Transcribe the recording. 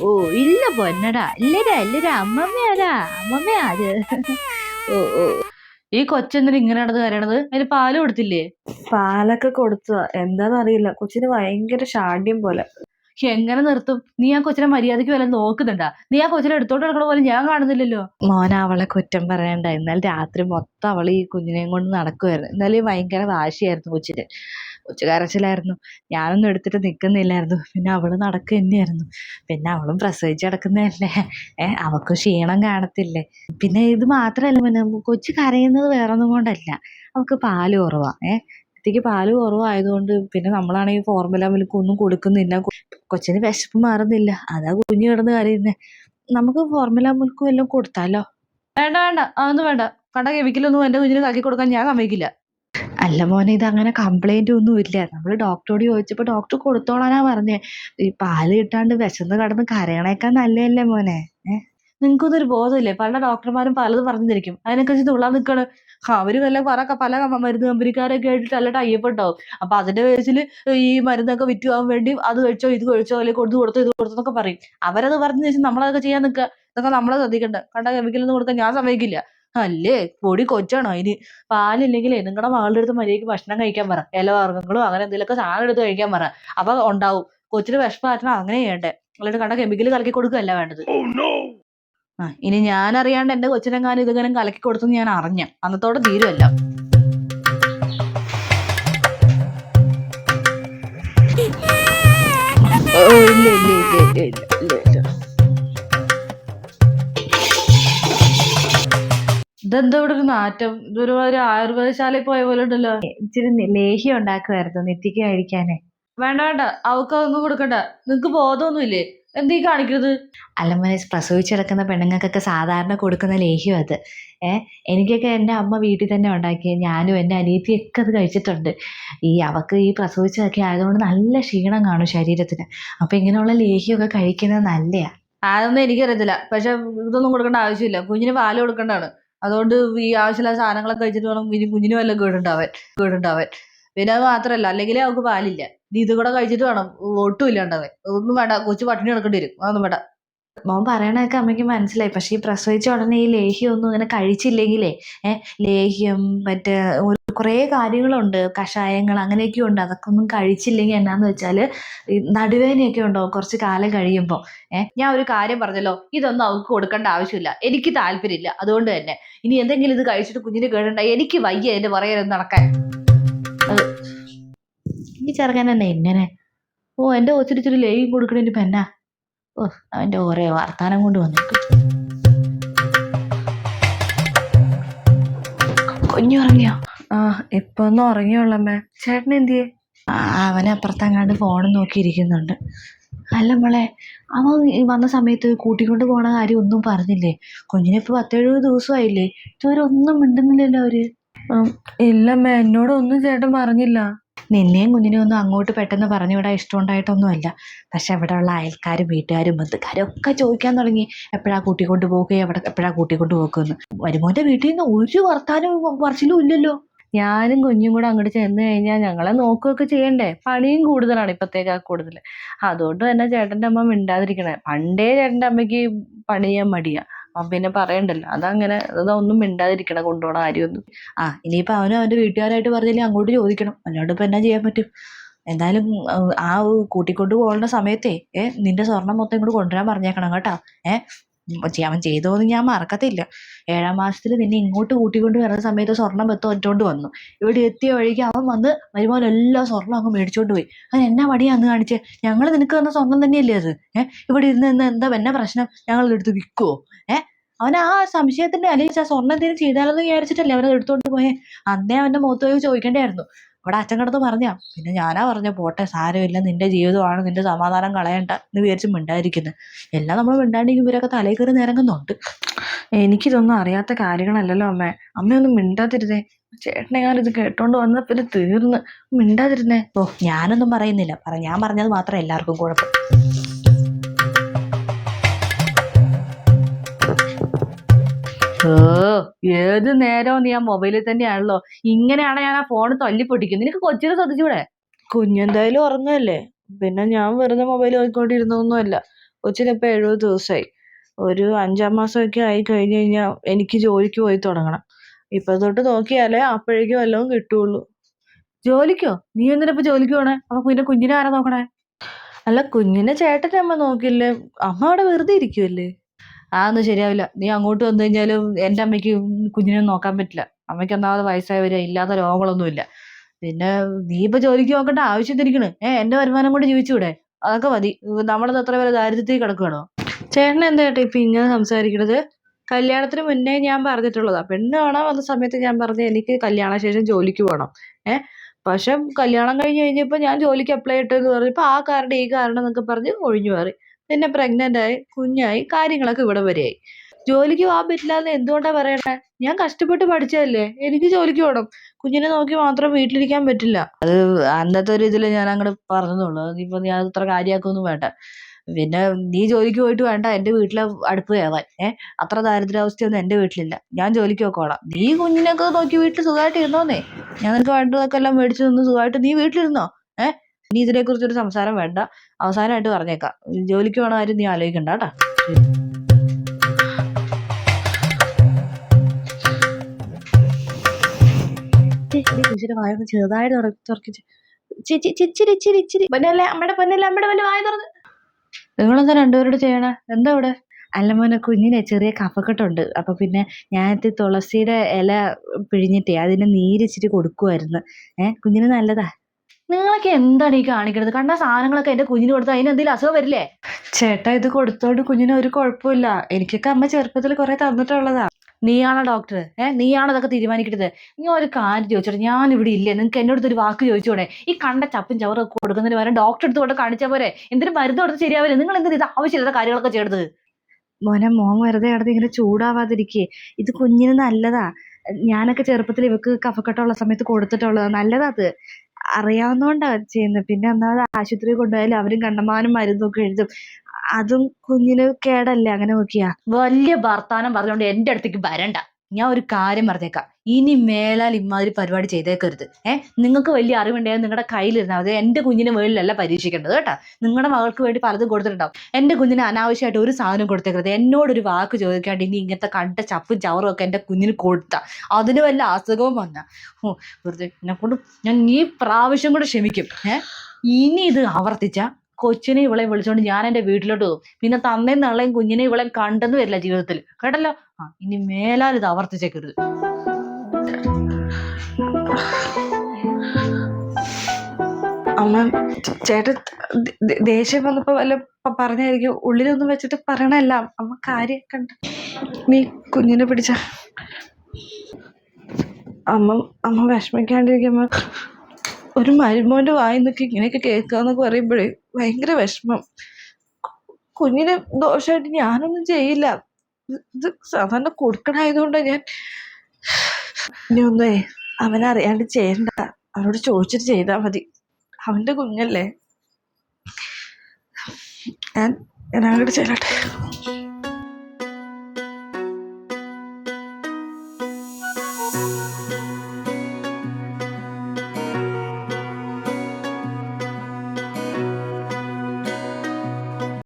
ഓ ഇല്ല പൊന്നടാ ഇല്ലടാ ഇല്ലടാ അമ്മമ്മയാടാ അമ്മമ്മയാ അത് ഓ ഓ. ഈ കൊച്ചെന്തിനു ഇങ്ങനെ നടന്ന് കരയണത്? അതിന് പാൽ കൊടുത്തില്ലേ? പാലൊക്കെ കൊടുത്തതാ. എന്താന്നറിയില്ല കൊച്ചിന് ഭയങ്കര ഷാഢ്യം പോലെ. എങ്ങനെ നിർത്തും? നീ ആ കൊച്ചിനെ മര്യാദയ്ക്ക് വല്ല നോക്കുന്നുണ്ടാ? നീ ആ കൊച്ചിനെ എടുത്തോണ്ട് നടക്കണ പോലെ ഞാൻ കാണുന്നില്ലല്ലോ. മോന അവളെ കുറ്റം പറയണ്ട. ഇന്നലെ രാത്രി മൊത്തം അവൾ ഈ കുഞ്ഞിനെയും കൊണ്ട് നടക്കുമായിരുന്നു ഇന്നലെ ഭയങ്കര വാശിയായിരുന്നു കൊച്ചിന്. കൊച്ചു കരച്ചിലായിരുന്നു. ഞാനൊന്നും എടുത്തിട്ട് നിൽക്കുന്നില്ലായിരുന്നു പിന്നെ അവൾ നടക്കുക തന്നെയായിരുന്നു. പിന്നെ അവളും പ്രസവിച്ച് കിടക്കുന്നതല്ലേ. ഏഹ് അവൾക്ക് ക്ഷീണം കാണത്തില്ലേ? പിന്നെ ഇത് മാത്രമല്ല പിന്നെ കൊച്ചു കരയുന്നത് വേറൊന്നും കൊണ്ടല്ല. അവൾക്ക് പാൽ കുറവാ. ഏഹ് കുട്ടിക്ക് പാൽ കുറവായതുകൊണ്ട് പിന്നെ നമ്മളാണെങ്കിൽ ഫോർമുല മിൽക്ക് ഒന്നും കൊടുക്കുന്നില്ല. കൊച്ചിന് വിശപ്പ് മാറുന്നില്ല. അതാ കുഞ്ഞു കിടന്ന് കരയുന്നേ. നമുക്ക് ഫോർമുല മിൽക്കും എല്ലാം കൊടുത്താലോ? വേണ്ട വേണ്ട. അതൊന്നും വേണ്ട. കണ്ട കെമിക്കലൊന്നും എന്റെ കുഞ്ഞിന് കാക്കി കൊടുക്കാൻ ഞാൻ സമ്മതിക്കില്ല. അല്ല മോനെ ഇത് അങ്ങനെ കംപ്ലൈന്റ് ഒന്നും ഇല്ല. നമ്മൾ ഡോക്ടറോട് ചോദിച്ചപ്പോൾ ഡോക്ടർ കൊടുത്തോളാനാ പറഞ്ഞേ. ഈ പാൽ കിട്ടാണ്ട് വിശന്ന് കിടന്ന് കരയണേക്കാൾ നല്ലതല്ലേ മോനെ? നിങ്ങൾക്കൊന്നും ഒരു ബോധമില്ലേ? പല ഡോക്ടർമാരും പലതും പറഞ്ഞിരിക്കും. അതിനെക്കുറിച്ച് തുള്ളാൻ നിൽക്കണ്. അവർ വല്ല പല പല മരുന്ന് കമ്പനിക്കാരൊക്കെ ആയിട്ട് നല്ല ടൈപ്പുണ്ടാവും. അപ്പൊ അതിന്റെ ബേസിൽ ഈ മരുന്നൊക്കെ വിറ്റ് പോകാൻ വേണ്ടി അത് കഴിച്ചോ ഇത് കഴിച്ചോ അല്ലെങ്കിൽ കൊടുത്തു കൊടുത്തോ ഇത് കൊടുത്തോ എന്നൊക്കെ പറയും. അവരത് പറഞ്ഞു വെച്ചാൽ നമ്മളതൊക്കെ ചെയ്യാൻ നിൽക്കുക. ഇതൊക്കെ നമ്മളെ ശ്രദ്ധിക്കണ്ട. കണ്ട കെമിക്കലൊന്നും കൊടുക്കാൻ ഞാൻ സമ്മതിക്കില്ല. അല്ലേ പൊടി കൊച്ചാണോ അതിന് പാലില്ലെങ്കിൽ നിങ്ങളുടെ മകളുടെ അടുത്ത് മര്യാദയ്ക്ക് ഭക്ഷണം കഴിക്കാൻ പറ ഇലവർഗങ്ങളും അങ്ങനെ എന്തെങ്കിലുമൊക്കെ സാധനം എടുത്ത് കഴിക്കാൻ പറ അപ്പൊ ഉണ്ടാവും കൊച്ചിന് വിഷമം മാറ്റണം അങ്ങനെ ചെയ്യണ്ടേ അല്ലാണ്ട് കണ്ട കെമിക്കൽ കലക്കി കൊടുക്കുകയല്ല വേണ്ടത് ആ ഇനി ഞാൻ അറിയാണ്ട് എന്റെ കൊച്ചിനെങ്ങാനും ഇതിങ്ങനെ കലക്കി കൊടുത്തെന്ന് ഞാൻ അറിഞ്ഞ അന്നത്തോടെ തീരുമല്ല ഇല്ല ഇല്ല ഇല്ല ഇല്ല ഇല്ല ഇതെന്താ ഇവിടെ ഒരു നാറ്റം. ഇതൊരു ഒരു ആയുർവേദശാലയിൽ പോയ പോലെ ഉണ്ടല്ലോ. ഇച്ചിരി ലേഹ്യം ഉണ്ടാക്കുമായിരുന്നു നിത്യക്ക് കഴിക്കാനേ. വേണ്ട വേണ്ട. അവൾക്ക് അതൊന്നും കൊടുക്കണ്ട. നിങ്ങക്ക് ബോധമൊന്നുമില്ലേ? എന്തീ കാണിക്കുന്നത് അല്ല പ്രസവിച്ചിടക്കുന്ന പ്രസവിച്ചെടുക്കുന്ന പെണ്ണുങ്ങൾക്കൊക്കെ സാധാരണ കൊടുക്കുന്ന ലേഹ്യം അത്. ഏ എനിക്കൊക്കെ എന്റെ അമ്മ വീട്ടിൽ തന്നെ ഉണ്ടാക്കി ഞാനും എന്റെ അനിയത്തിയൊക്കെ അത് കഴിച്ചിട്ടുണ്ട്. ഈ അവക്ക് ഈ പ്രസവിച്ചതൊക്കെ ആയതുകൊണ്ട് നല്ല ക്ഷീണം കാണും ശരീരത്തിന്. അപ്പം ഇങ്ങനെയുള്ള ലേഹ്യമൊക്കെ കഴിക്കുന്നത് നല്ലയാ. അതൊന്നും എനിക്കറിയത്തില്ല. പക്ഷെ ഇതൊന്നും കൊടുക്കേണ്ട ആവശ്യമില്ല. കുഞ്ഞിന് പാൽ കൊടുക്കേണ്ടതാണ്. അതുകൊണ്ട് ഈ ആവശ്യമില്ലാത്ത സാധനങ്ങളൊക്കെ കഴിച്ചിട്ട് വേണം ഇനി കുഞ്ഞിന് വല്ല കേടുണ്ടാവാൻ കേടുണ്ടാവാൻ. പിന്നെ അത് മാത്രമല്ല അല്ലെങ്കിലേ അവൾക്ക് പാലില്ല. ഇത് കൂടെ കഴിച്ചിട്ട് വേണം ഒട്ടും ഇല്ലാണ്ടാവാൻ. ഒന്നും വേണ്ട കൊച്ചു പട്ടിണി കിടക്കേണ്ടി വരും. അതൊന്നും വേണ്ട. മോൻ പറയണതൊക്കെ അമ്മയ്ക്ക് മനസ്സിലായി. പക്ഷേ ഈ പ്രസവിച്ച ഉടനെ ഈ ലേഹ്യം ഒന്നും ഇങ്ങനെ കഴിച്ചില്ലെങ്കിലേ ഏഹ് ലേഹ്യം മറ്റേ കുറേ കാര്യങ്ങളുണ്ട്. കഷായങ്ങൾ അങ്ങനെയൊക്കെ ഉണ്ട് അതൊക്കെ ഒന്നും കഴിച്ചില്ലെങ്കിൽ എന്നാന്ന് വെച്ചാൽ നടുവേദനയൊക്കെ ഉണ്ടാവും കുറച്ച് കാലം കഴിയുമ്പോൾ ഞാൻ ഒരു കാര്യം പറഞ്ഞല്ലോ. ഇതൊന്നും അവൾക്ക് കൊടുക്കേണ്ട ആവശ്യമില്ല. എനിക്ക് താല്പര്യമില്ല. അതുകൊണ്ട് തന്നെ. ഇനി എന്തെങ്കിലും ഇത് കഴിച്ചിട്ട് കുഞ്ഞിന് കേടുണ്ട എനിക്ക് വയ്യ എന്റെ പുറകെ നടക്കാൻ. ഈ ചെറുക്കൻ തന്നെ എങ്ങനെ ഓ എന്റെ ഒത്തിരി ഇച്ചിരി ലേയും കൊടുക്കണേന് പെന്ന ഓ അവന്റെ ഓരോ വർത്താനം കൊണ്ട് വന്നിട്ട് കുഞ്ഞുറങ്ങിയോ ആ ഇപ്പൊ ഒന്ന് ഉറങ്ങിയുള്ളമ്മേ ചേട്ടൻ എന്തു ആ, അവൻ അപ്പുറത്തങ്ങാണ്ട് ഫോണും നോക്കിയിരിക്കുന്നുണ്ട്. അല്ല മോളെ അവൻ വന്ന സമയത്ത് കൂട്ടിക്കൊണ്ട് പോണ കാര്യം ഒന്നും പറഞ്ഞില്ലേ? കുഞ്ഞിനെ ഇപ്പൊ പത്തെഴുപത് ദിവസമായില്ലേ? ഇതുവരെ ഒന്നും മിണ്ടുന്നില്ലല്ലോ അവർ. ഇല്ലമ്മേ എന്നോട് ഒന്നും ചേട്ടൻ പറഞ്ഞില്ല. നിന്നെയും കുഞ്ഞിനെയും ഒന്നും അങ്ങോട്ട് പെട്ടെന്ന് പറഞ്ഞു വിടാൻ ഇഷ്ടമുണ്ടായിട്ടൊന്നുമല്ല. പക്ഷെ അവിടെ ഉള്ള അയൽക്കാരും വീട്ടുകാരും ബന്ധുക്കാരും ഒക്കെ ചോദിക്കാൻ തുടങ്ങി. എപ്പോഴാ കൂട്ടിക്കൊണ്ട് പോകുക എവിടെ എപ്പോഴാ കൂട്ടിക്കൊണ്ട് പോകുമെന്ന് വരുമോന്റെ വീട്ടിൽ നിന്ന് ഒരു വർത്താനവും പറച്ചിലും ഇല്ലല്ലോ. ഞാനും കുഞ്ഞും കൂടെ അങ്ങോട്ട് ചെന്ന് കഴിഞ്ഞാൽ ഞങ്ങളെ നോക്കുകയൊക്കെ ചെയ്യണ്ടേ? പണിയും കൂടുതലാണ് ഇപ്പത്തേക്കാ കൂടുതൽ. അതുകൊണ്ട് തന്നെ ചേട്ടന്റെ അമ്മ മിണ്ടാതിരിക്കണേ. പണ്ടേ ചേട്ടന്റെ അമ്മയ്ക്ക് പണി ചെയ്യാൻ മടിയാ. അപ്പം പിന്നെ പറയണ്ടല്ലോ അതങ്ങനെ അതൊന്നും മിണ്ടാതിരിക്കണ കൊണ്ടുപോണ കാര്യമൊന്നും. ആ ഇനിയിപ്പോൾ അവനും അവന്റെ വീട്ടുകാരായിട്ട് പറഞ്ഞില്ലേ അങ്ങോട്ട് ചോദിക്കണം. അല്ലാണ്ട് ഇപ്പം എന്നാ ചെയ്യാൻ പറ്റും? എന്തായാലും ആ കൂട്ടിക്കൊണ്ട് പോകേണ്ട സമയത്തേ ഏ നിന്റെ സ്വർണം മൊത്തം ഇങ്ങോട്ട് കൊണ്ടുവരാൻ പറഞ്ഞേക്കണം കേട്ടോ ഏ? അവൻ ചെയ്തോന്ന് ഞാൻ മറക്കത്തില്ല. ഏഴാം മാസത്തിൽ നിന്നെ ഇങ്ങോട്ട് കൂട്ടിക്കൊണ്ട് വരുന്ന സമയത്ത് സ്വർണം ബത്തം ഒറ്റോണ്ട് വന്നു. ഇവിടെ എത്തിയ വഴിക്ക് അവൻ വന്ന് വരുമ്പോൾ എല്ലാ സ്വർണം അങ്ങ് മേടിച്ചോണ്ട് പോയി. അവൻ എന്നാ മടിയാന്ന് കാണിച്ചേ? ഞങ്ങൾ നിനക്ക് തന്ന സ്വർണം തന്നെയല്ലേ അത്? ഏ? ഇവിടെ ഇരുന്ന് നിന്ന് എന്താ എന്നാ പ്രശ്നം? ഞങ്ങൾ എടുത്ത് വിൽക്കുവോ ഏ? അവൻ ആ സംശയത്തിന്റെ അല്ലെങ്കിൽ ആ സ്വർണം എന്തെങ്കിലും ചെയ്താലെന്ന് വിചാരിച്ചിട്ടല്ലേ അവനത് എടുത്തോണ്ട് പോയേ? അന്നേ അവന്റെ മുഖത്ത് പോയി ചോദിക്കേണ്ടായിരുന്നു അവിടെ അച്ഛൻ കിടന്ന് പറഞ്ഞാ പിന്നെ ഞാനാ പറഞ്ഞു പോട്ടെ സാരമില്ല നിന്റെ ജീവിതമാണ് നിന്റെ സമാധാനം കളയണ്ട എന്ന് വിചാരിച്ച് മിണ്ടായിരിക്കുന്നത് എല്ലാം നമ്മൾ മിണ്ടാണ്ടിരിക്കും ഇവരൊക്കെ തലയിൽ കയറി നിരങ്ങുന്നുണ്ട്. എനിക്കിതൊന്നും അറിയാത്ത കാര്യങ്ങളല്ലല്ലോ അമ്മേ. അമ്മയൊന്നും മിണ്ടാതിരുതേ ചേട്ടനെ ഇത് കേട്ടോണ്ട് വന്ന പിന്നെ തീർന്ന്. മിണ്ടാതിരുന്നേ. ഓ ഞാനൊന്നും പറയുന്നില്ല. പറ ഞാൻ പറഞ്ഞത് മാത്രം എല്ലാവർക്കും കുഴപ്പം. ഓ ഏത് നേരവും നീ ആ മൊബൈലിൽ തന്നെയാണല്ലോ. ഇങ്ങനെയാണ് ഞാൻ ആ ഫോൺ തല്ലി പൊട്ടിക്കുന്നത് നിനക്ക് കൊച്ചിനെ ശ്രദ്ധിച്ചൂടെ? കുഞ്ഞെന്തായാലും ഉറങ്ങല്ലേ? പിന്നെ ഞാൻ വെറുതെ മൊബൈൽ നോക്കിക്കൊണ്ടിരുന്നൊന്നുമല്ല കൊച്ചിനിപ്പോൾ എഴുപത് ദിവസമായി. ഒരു അഞ്ചാം മാസമൊക്കെ ആയി കഴിഞ്ഞു കഴിഞ്ഞാൽ എനിക്ക് ജോലിക്ക് പോയി തുടങ്ങണം. ഇപ്പൊ തൊട്ട് നോക്കിയാലേ അപ്പോഴേക്കും വല്ലതും കിട്ടുള്ളൂ. ജോലിക്കോ? നീ എന്തിനാ ഇപ്പൊ ജോലിക്ക് പോണേ? അപ്പൊ പിന്നെ കുഞ്ഞിനെ ആരാ നോക്കണേ? അല്ല കുഞ്ഞിനെ ചേട്ടന്റെ അമ്മ നോക്കില്ലേ? അമ്മ അവിടെ വെറുതെ ഇരിക്കുമല്ലേ അതൊന്നും ശരിയാവില്ല. നീ അങ്ങോട്ട് വന്നു കഴിഞ്ഞാലും എന്റെ അമ്മയ്ക്ക് കുഞ്ഞിനെ നോക്കാൻ പറ്റില്ല. അമ്മയ്ക്ക് ഒന്നാമത് വയസ്സായവരെ ഇല്ലാത്ത രോഗങ്ങളൊന്നുമില്ല. പിന്നെ നീ ഇപ്പൊ ജോലിക്ക് നോക്കേണ്ട ആവശ്യം തിരിക്കണ് ഏ എന്റെ വരുമാനം കൊണ്ട് ജീവിച്ചൂടെ? അതൊക്കെ മതി. നമ്മളത് അത്ര വരെ ദാരിദ്ര്യത്തിൽ കിടക്കുകയാണോ ചേട്ടൻ എന്താ ചേട്ടാ ഇപ്പൊ ഇങ്ങനെ സംസാരിക്കണത്? കല്യാണത്തിന് മുന്നേ ഞാൻ പറഞ്ഞിട്ടുള്ളതാ. പെണ്ണ് കാണാൻ വന്ന സമയത്ത് ഞാൻ പറഞ്ഞു എനിക്ക് കല്യാണ ശേഷം ജോലിക്ക് പോകണം ഏഹ് പക്ഷെ കല്യാണം കഴിഞ്ഞ് കഴിഞ്ഞപ്പോ ഞാൻ ജോലിക്ക് അപ്ലൈ ഇട്ടെന്ന് പറഞ്ഞപ്പോ ആ കാരണം ഈ കാരണം എന്നൊക്കെ പറഞ്ഞ് ഒഴിഞ്ഞു മാറി. പിന്നെ പ്രഗ്നന്റ് ആയി കുഞ്ഞായി കാര്യങ്ങളൊക്കെ ഇവിടെ വരെയായി. ജോലിക്ക് പോകാൻ പറ്റില്ല എന്ന് എന്തുകൊണ്ടാ പറയണേ? ഞാൻ കഷ്ടപ്പെട്ട് പഠിച്ചതല്ലേ? എനിക്ക് ജോലിക്ക് പോകണം കുഞ്ഞിനെ നോക്കി മാത്രം വീട്ടിലിരിക്കാൻ പറ്റില്ല. അത് അന്നത്തെ ഒരു ഇതിൽ ഞാൻ അങ്ങോട്ട് പറഞ്ഞതുള്ളൂ. ഇപ്പൊ ഞാൻ അത്ര കാര്യമാക്കൊന്നും വേണ്ട. പിന്നെ നീ ജോലിക്ക് പോയിട്ട് വേണ്ട. എന്റെ വീട്ടിലെ അടുപ്പ് കയറാൻ. ഏഹ് അത്ര ദാരിദ്ര്യാവസ്ഥയൊന്നും എന്റെ വീട്ടിലില്ല. ഞാൻ ജോലിക്ക് പോക്കോളാം നീ കുഞ്ഞിനൊക്കെ നോക്കി വീട്ടിൽ സുഖമായിട്ട് ഇരുന്നോന്നേ ഞാൻ നിനക്ക് വേണ്ടതൊക്കെ എല്ലാം മേടിച്ചു തന്നു സുഖമായിട്ട് നീ വീട്ടിലിരുന്നോ? ഇനി ഇതിനെ കുറിച്ചൊരു സംസാരം വേണ്ട. അവസാനമായിട്ട് പറഞ്ഞേക്കാം. ജോലിക്ക് വേണം കാര്യം നീ ആലോചിക്കണ്ട കേട്ടോ. ചേച്ചിയുടെ വായൊന്ന് ചെറുതായിട്ട് തുറക്കിച്ച്. ചിച്ചിരി ഇച്ചിരി ഇച്ചിരി പൊന്നല്ലേ അമ്മയുടെ പൊന്നല്ലേ അമ്മയുടെ പൊന്നെ വായ തുറന്ന്. നിങ്ങളെന്താ രണ്ടുപേരോട് ചെയ്യണേ? എന്താ ഇവിടെ അല്ല മോനെ കുഞ്ഞിനെ ചെറിയ കഫക്കെട്ടുണ്ട്. അപ്പൊ പിന്നെ ഞാനത് തുളസിയുടെ ഇല പിഴിഞ്ഞിട്ടേ അതിന് നീരിച്ചിട്ട് കൊടുക്കുമായിരുന്നു ഏഹ് കുഞ്ഞിന് നല്ലതാ. നിങ്ങളൊക്കെ എന്താണ് ഈ കാണിക്കണത്? കണ്ട സാധനങ്ങളൊക്കെ എന്റെ കുഞ്ഞിന് കൊടുത്താൽ അതിന് എന്തെങ്കിലും അസുഖം വരില്ലേ? ചേട്ടാ ഇത് കൊടുത്തോണ്ട് കുഞ്ഞിന് ഒരു കുഴപ്പമില്ല. എനിക്കൊക്കെ അമ്മ ചെറുപ്പത്തിൽ കുറെ തന്നിട്ടുള്ളതാ. നീയാണോ ഡോക്ടർ ഏഹ് നീയാണോ അതൊക്കെ തീരുമാനിക്കരുത് നീ ഒരു കാര്യം ചോദിച്ചോട്ടെ ഞാൻ ഇവിടെ ഇല്ലേ? നിങ്ങൾക്ക് എന്നോട് ഒരു വാക്ക് ചോദിച്ചോടെ? ഈ കണ്ട ചപ്പും ചവറും ഒക്കെ കൊടുക്കുന്നതിന് പകരം ഡോക്ടർ എടുത്ത് കൊണ്ട് കാണിച്ചാൽ പോരെ? എന്തിനും മരുന്ന് കൊടുത്ത് ശരിയാവില്ല? നിങ്ങൾ എന്തിനാ ഇത് ആവശ്യമില്ലാത്ത കാര്യങ്ങളൊക്കെ ചെയ്തത് മോനെ മോൻ വെറുതെ കിടന്ന് ഇങ്ങനെ ചൂടാവാതിരിക്കേ. ഇത് കുഞ്ഞിന് നല്ലതാ. ഞാനൊക്കെ ചെറുപ്പത്തിൽ ഇവക്ക് കഫക്കെട്ടുള്ള സമയത്ത് കൊടുത്തിട്ടുള്ളതാ. നല്ലതാ അത്. അറിയാവുന്നോണ്ടാ ചെയ്യുന്നത് പിന്നെ ഒന്നാമത് ആശുപത്രി കൊണ്ടുപോയാൽ അവരും കണ്ടമാനം മരുന്നൊക്കെ എഴുതും. അതും കുഞ്ഞിന് കേടല്ലേ അങ്ങനെ നോക്കിയാ? വലിയ വർത്താനം പറഞ്ഞുകൊണ്ട് എന്റെ അടുത്തേക്ക് വരണ്ട. ഞാൻ ഒരു കാര്യം പറഞ്ഞേക്കാം. ഇനി മേലാൽ ഇമാതിരി പരിപാടി ചെയ്തേക്കരുത്. ഏഹ് നിങ്ങൾക്ക് വലിയ അറിവുണ്ടെങ്കിൽ നിങ്ങളുടെ കയ്യിലിരുന്നാൽ മതി. എന്റെ കുഞ്ഞിന് മേളിലല്ല പരീക്ഷിക്കേണ്ടത് കേട്ടോ. നിങ്ങളുടെ മകൾക്ക് വേണ്ടി പലതും കൊടുത്തിട്ടുണ്ടാവും. എന്റെ കുഞ്ഞിന് അനാവശ്യമായിട്ട് ഒരു സാധനം കൊടുത്തേക്കരുത്. എന്നോടൊരു വാക്ക് ചോദിക്കാണ്ട് ഇനി ഇങ്ങനത്തെ കണ്ട ചപ്പും ചവറും ഒക്കെ എന്റെ കുഞ്ഞിന് കൊടുത്ത. അതിന് വല്ല അസുഖവും വന്ന? ഓ വെറുതെ എന്നെ കൊണ്ട് ഞാൻ ഈ പ്രാവശ്യം കൂടെ ക്ഷമിക്കും. ഏഹ് ഇനി ഇത് ആവർത്തിച്ച കൊച്ചിനെ ഇവളെ വിളിച്ചോണ്ട് ഞാൻ എന്റെ വീട്ടിലോട്ട് പോകും. പിന്നെ തന്നേം നാളെയും കുഞ്ഞിനെ ഇവളെ കണ്ടെന്ന് വരില്ല ജീവിതത്തിൽ. കേട്ടല്ലോ? ആ ഇനി മേലാൽ ഇത് ആവർത്തിച്ചേക്കരുത്. അമ്മ ചേട്ടൻ ദേഷ്യം വന്നപ്പോ വല്ല പറഞ്ഞായിരിക്കും. ഉള്ളിലൊന്നും വെച്ചിട്ട് പറയണല്ല അമ്മ കാര്യം കണ്ട. നീ കുഞ്ഞിനെ പിടിച്ച. അമ്മ അമ്മ വിഷമിക്കാണ്ടിരിക്കുമ്പോ ഒരു മരുമോന്റെ നിൽക്കി ഇങ്ങനെയൊക്കെ കേൾക്കാന്നൊക്കെ പറയുമ്പോഴേ ഭയങ്കര വിഷമം. കുഞ്ഞിനെ ദോഷമായിട്ട് ഞാനൊന്നും ചെയ്യില്ല. ഇത് സാധാരണ കൊടുക്കണായതുകൊണ്ട് ഞാൻ ഇനി ഒന്നേ അവനറിയാണ്ട് ചെയ്യണ്ട. അവനോട് ചോദിച്ചിട്ട് ചെയ്താൽ മതി. അവന്റെ കുഞ്ഞല്ലേ. ഞാൻ ഞാൻ അങ്ങോട്ട് ചെല്ലട്ടെ.